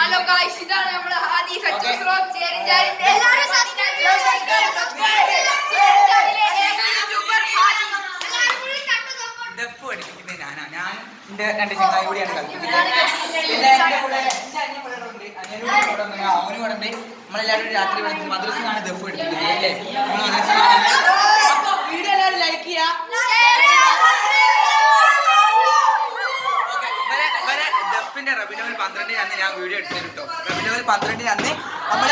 Hello guys ഇതാണ് നമ്മുടെ Hadi success എല്ലാവരും സബ്സ്ക്രൈബ് ചെയ്യുക എന്റെ രണ്ട് ചങ്ങായി കൂടിയാണ് കളിക്കുന്നത്. പിന്നെ എന്റെ കൂടെ എന്റെ അനിയൻ ഇവിടെ ഉണ്ട് അനിയനും ഇവിടെ ഉണ്ട്. അവനും ഇവിടെ ഉണ്ട്. നമ്മളെല്ലാവരും രാത്രി ഇവിടെ മദ്രസിനാണ് ദഫ് എടുക്കുന്നത് അല്ലേ? അപ്പൊ വീഡിയോ എല്ലാവരും ലൈക്ക് ചെയ്യാ. ദഫിന്റെ പന്ത്രണ്ടിന് അന്ന് ഞാൻ വീഡിയോ എടുത്തു കേട്ടോ. റബിലോൽ പന്ത്രണ്ടിന് അന്ന് നമ്മൾ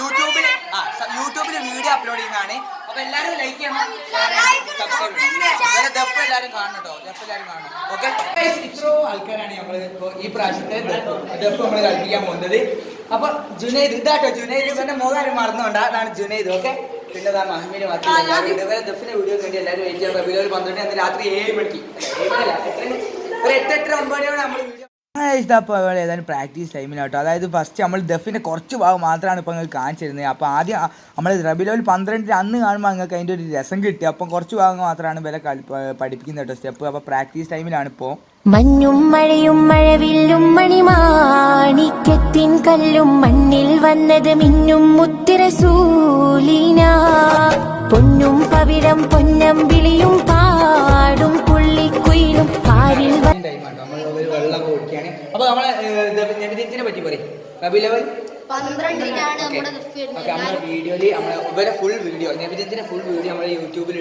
യൂട്യൂബിൽ ആ യൂട്യൂബിൽ വീഡിയോ അപ്ലോഡ് ചെയ്യുന്നതാണ്. അപ്പൊ എല്ലാരും ലൈക്ക് ചെയ്യണം. കാണണം കേട്ടോ കാണണം ഓക്കെ ഇത്രയോ ആൾക്കാരാണ് നമ്മൾ ഈ പ്രാവശ്യത്തെ നമ്മൾ കളിപ്പിക്കാൻ പോകുന്നത്. അപ്പൊ ജുനൈദ് ഇതാട്ടോ. ജുനൈദ് ഇവന്റെ മുഖം മറന്നുകൊണ്ടാ. അതാണ് ജുനൈദ് ഓക്കെ പിന്നെ ഇതാ മഹമ്മീന് ബാക്കി ദഫിന്റെ വീഡിയോ വേണ്ടി എല്ലാവരും വെയിറ്റ് ചെയ്യാം അന്ന് രാത്രി ഏഴ് മണിക്ക്. ഏഴ് മണിയല്ല എത്ര ഒരു എട്ട് എട്ടര ഒമ്പത് മണിയോടെ നമ്മൾ വീഡിയോ അവൾ ഏതായാലും പ്രാക്ടീസ് ടൈമിലാട്ടോ. അതായത് ഫസ്റ്റ് നമ്മൾ ദഫിന്റെ കുറച്ച് ഭാഗം മാത്രമാണ് ഇപ്പോൾ നിങ്ങൾക്ക് കാണിച്ചിരുന്നത്. അപ്പോൾ ആദ്യം നമ്മൾ റബിലോൽ പന്ത്രണ്ടിന് അന്ന് കാണുമ്പോൾ നിങ്ങൾക്ക് അതിന്റെ ഒരു രസം കിട്ടി. അപ്പം കുറച്ച് ഭാഗം മാത്രമാണ് വില പഠിപ്പിക്കുന്നത് കേട്ടോ സ്റ്റെപ്പ് അപ്പോൾ പ്രാക്ടീസ് ടൈമിലാണ് ഇപ്പോൾ മഞ്ഞും മഴയും മഴവില്ലും മണിമാണിക്യത്തിൻ കല്ലും മണ്ണിൽ വന്നത് മിന്നും മുത്തിരസൂലിന. പൊന്നും പവിഴം പൊന്നം വിളിയും പാടും പുള്ളിക്കുയിലും പാരിൽ വെള്ളം നമ്മളെ നബിദിനത്തിനെ പറ്റി പറയും. റബി ലെവൽ പന്ത്രണ്ടിനാണ് നമ്മുടെ നമ്മളെ ഇവരെ ഫുൾ വീഡിയോ നബിദിനത്തിന്റെ ഫുൾ വീഡിയോ നമ്മൾ യൂട്യൂബിൽ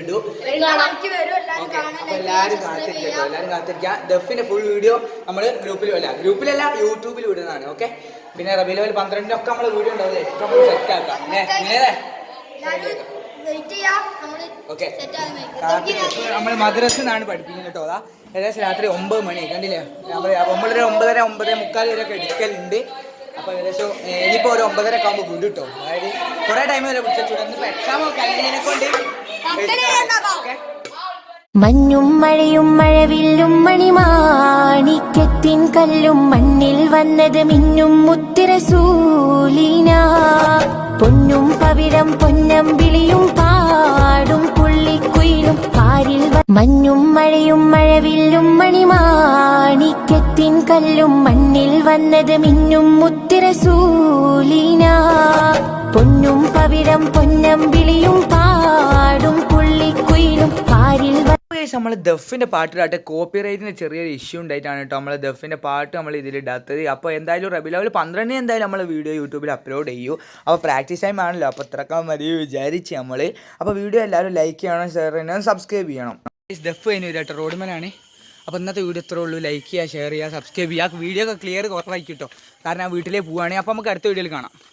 കാത്തിരിക്കുക. ദഫിന്റെ ഫുൾ വീഡിയോ ഗ്രൂപ്പിലും അല്ല ഗ്രൂപ്പിലല്ല യൂട്യൂബിൽ ഇടുന്നതാണ് ഓക്കെ? പിന്നെ റബി ലെവൽ പന്ത്രണ്ടിനൊക്കെ നമ്മൾ വീഡിയോ ഉണ്ടാവില്ലേ? സെറ്റ് ആക്കാം. നമ്മൾ മദ്രസിന്നാണ് പഠിപ്പിക്കുന്നത് കേട്ടോ അതാ. ഏകദേശം രാത്രി ഒമ്പത് മണി കണ്ടില്ലേ? ഒമ്പതര ഒമ്പതര ഒമ്പതേ മുക്കാൽ വരെ ഒക്കെ എടുക്കലുണ്ട്. അപ്പോൾ ഏകദേശം ഇനിയിപ്പോ ഒരു ഒമ്പതര ഒക്കെ ആകുമ്പോൾ വിടും കേട്ടോ. അതായത് കുറേ ടൈം വരെ പിടിച്ചു എക്സാം കഴിഞ്ഞതിനെ കൊണ്ട് മഞ്ഞും മഴയും മഴവില്ലും മണിമാണിക്കത്തിൻ കല്ലും മണ്ണിൽ വന്നത് മിന്നും മുത്തിരസൂലിന പൊന്നും പവിഴം പൊന്നം വിളിയും പാടും പുള്ളിക്കുയിലും പാരിൽ മഞ്ഞും മഴയും മഴവില്ലും മണിമാണിക്കത്തിൻ കല്ലും മണ്ണിൽ വന്നത് മിന്നും മുത്തിരസൂലിന പൊന്നും പവിഴം പൊന്നം വിളിയും വ- നമ്മൾ ദഫിന്റെ പാട്ടിലാട്ടെ കോപ്പി റൈറ്റിന് ചെറിയൊരു ഇഷ്യൂ ഉണ്ടായിട്ടാണ് കേട്ടോ. നമ്മൾ ദഫിന്റെ പാട്ട് നമ്മൾ ഇതിൽ ഇടാത്തത്. അപ്പോൾ എന്തായാലും റബി ലെവൽ പന്ത്രണ്ടിന് എന്തായാലും നമ്മൾ വീഡിയോ യൂട്യൂബിൽ അപ്ലോഡ് ചെയ്യൂ. അപ്പോൾ പ്രാക്ടീസ് ടൈം ആണല്ലോ. അപ്പോൾ ഇത്രക്കാൻ മതി വിചാരിച്ച് നമ്മൾ അപ്പോൾ വീഡിയോ എല്ലാവരും ലൈക്ക് ചെയ്യണം ഷെയർ ചെയ്യണം സബ്സ്ക്രൈബ് ചെയ്യണം. ദഫ് അതിന് വരാട്ടോ റോഡ്മനാണ് അപ്പോൾ ഇന്നത്തെ വീഡിയോ ഇത്രേ ഉള്ളൂ. ലൈക്ക് ചെയ്യുക ഷെയർ ചെയ്യുക സബ്സ്ക്രൈബ് ചെയ്യുക. വീഡിയോ ഒക്കെ ക്ലിയർ കുറവായിരിക്കും കേട്ടോ. കാരണം ആ വീട്ടിലേക്ക് പോവുകയാണെങ്കിൽ അപ്പോൾ നമുക്ക് അടുത്ത വീഡിയോയിൽ കാണാം.